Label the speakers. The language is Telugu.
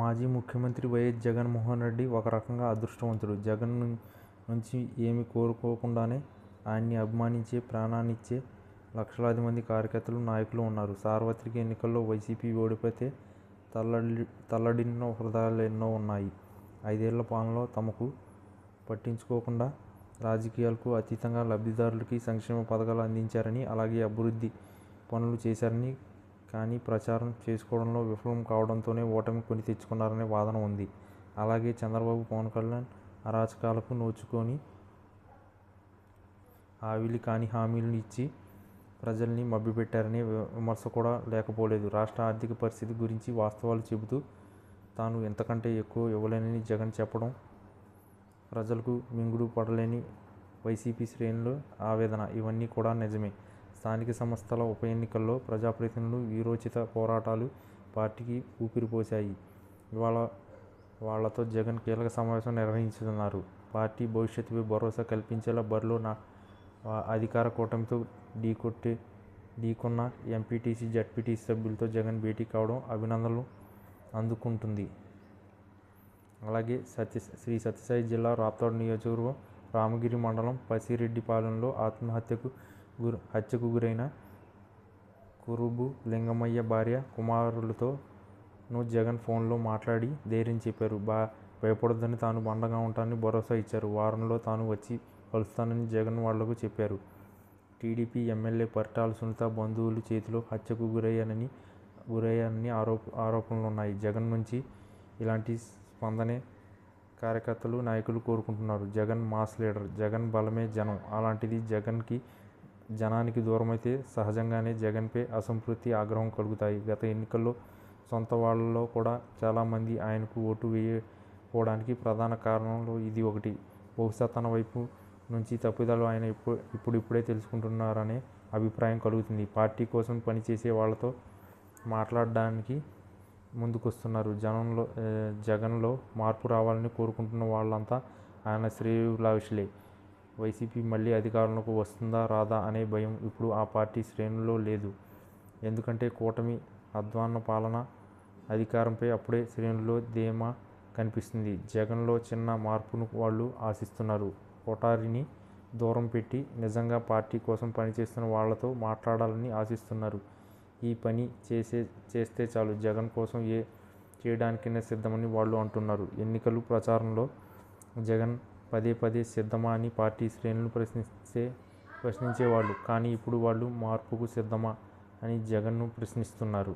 Speaker 1: మాజీ ముఖ్యమంత్రి వైఎస్ జగన్మోహన్ రెడ్డి ఒక రకంగా అదృష్టవంతుడు. జగన్ నుంచి ఏమి కోరుకోకుండానే ఆయన్ని అభిమానించే, ప్రాణాన్నిచ్చే లక్షలాది మంది కార్యకర్తలు, నాయకులు ఉన్నారు. సార్వత్రిక ఎన్నికల్లో వైసీపీ ఓడిపోతే తల్లడి తల్లడిన హృదయాలు ఎన్నో ఉన్నాయి. ఐదేళ్ళ పాలనలో తమకు పట్టించుకోకుండా రాజకీయాలకు అతీతంగా లబ్ధిదారులకి సంక్షేమ పథకాలు అందించారని, అలాగే అభివృద్ధి పనులు చేశారని కానీ ప్రచారం చేసుకోవడంలో విఫలం కావడంతోనే ఓటమి కొని తెచ్చుకున్నారనే వాదన ఉంది. అలాగే చంద్రబాబు, పవన్ కళ్యాణ్ అరాచకాలకు నోచుకొని ఆవిలి కాని హామీలు ఇచ్చి ప్రజల్ని మభ్యపెట్టారనే విమర్శ కూడా లేకపోలేదు. రాష్ట్ర ఆర్థిక పరిస్థితి గురించి వాస్తవాలు చెబుతూ తాను ఇంతకంటే ఎక్కువ ఇవ్వలేనని జగన్ చెప్పడం ప్రజలకు మింగుడు పడలేని వైసీపీ శ్రేణులు ఆవేదన. ఇవన్నీ కూడా నిజమే. స్థానిక సంస్థల ఉప ఎన్నికల్లో ప్రజాప్రతినిధులు వీరోచిత పోరాటాలు పార్టీకి ఊపిరిపోశాయి. ఇవాళ వాళ్ళతో జగన్ కీలక సమావేశం నిర్వహించనున్నారు. పార్టీ భవిష్యత్తుపై భరోసా కల్పించేలా బరిలో నా అధికార కూటమితో ఢీకొన్న ఎంపీటీసీ, జడ్పీటీసీ సభ్యులతో జగన్ భేటీ కావడం అభినందనలు అందుకుంటుంది అలాగే సత్య శ్రీ సత్యసాయి జిల్లా రాప్తాడు నియోజకవర్గం రామగిరి మండలం పసిరెడ్డిపాలెంలో గురు హత్యకు గురైన కురుబు లింగమయ్య భార్య, కుమారులతోనూ జగన్ ఫోన్లో మాట్లాడి ధైర్యం చెప్పారు. బా భయపడొద్దని, తాను బండగా ఉంటానని భరోసా ఇచ్చారు. వారంలో తాను వచ్చి కలుస్తానని జగన్ వాళ్ళకు చెప్పారు. టీడీపీ ఎమ్మెల్యే పరిటాల సునీత బంధువుల చేతిలో హత్యకు గురయ్యారని ఆరోపణలున్నాయి. జగన్ నుంచి ఇలాంటి స్పందనే కార్యకర్తలు, నాయకులు కోరుకుంటున్నారు. Jagan mass leader. జగన్ బలమే జనం. అలాంటిది జగన్కి జనానికి దూరమైతే సహజంగానే జగన్పై అసంతృప్తి, ఆగ్రహం కలుగుతాయి. గత ఎన్నికల్లో సొంత వాళ్ళలో కూడా చాలామంది ఆయనకు ఓటు వేయకపోవడానికి ప్రధాన కారణంలో ఇది ఒకటి. బహుశా తన వైపు నుంచి తప్పిదాలు ఆయన ఇప్పుడు ఇప్పుడిప్పుడే తెలుసుకుంటున్నారనే అభిప్రాయం కలుగుతుంది పార్టీ కోసం పనిచేసే వాళ్ళతో మాట్లాడడానికి ముందుకొస్తున్నారు. జనంలో జగన్లో మార్పు రావాలని కోరుకుంటున్న వాళ్ళంతా ఆయన శ్రేయోభిలాషులే. వైసీపీ మళ్ళీ అధికారంలోకి వస్తుందా, రాదా అనే భయం ఇప్పుడు ఆ పార్టీ శ్రేణుల్లో లేదు. ఎందుకంటే కూటమి అధ్వాన్న పాలన, అధికారంపై అప్పుడే శ్రేణుల్లో ధీమా కనిపిస్తుంది జగన్లో చిన్న మార్పును వాళ్ళు ఆశిస్తున్నారు. కోటారిని దూరం పెట్టి నిజంగా పార్టీ కోసం పనిచేస్తున్న వాళ్ళతో మాట్లాడాలని ఆశిస్తున్నారు. ఈ పని చేసే చేస్తే చాలు జగన్ కోసం ఏ చేయడానికైనా సిద్ధమని వాళ్ళు అంటున్నారు. ఎన్నికలు ప్రచారంలో జగన్ పదే పదే సిద్ధమా అని పార్టీ శ్రేణులు ప్రశ్నించేవాళ్ళు కానీ ఇప్పుడు వాళ్ళు మార్పుకు సిద్ధమా అని జగన్ను ప్రశ్నిస్తున్నారు.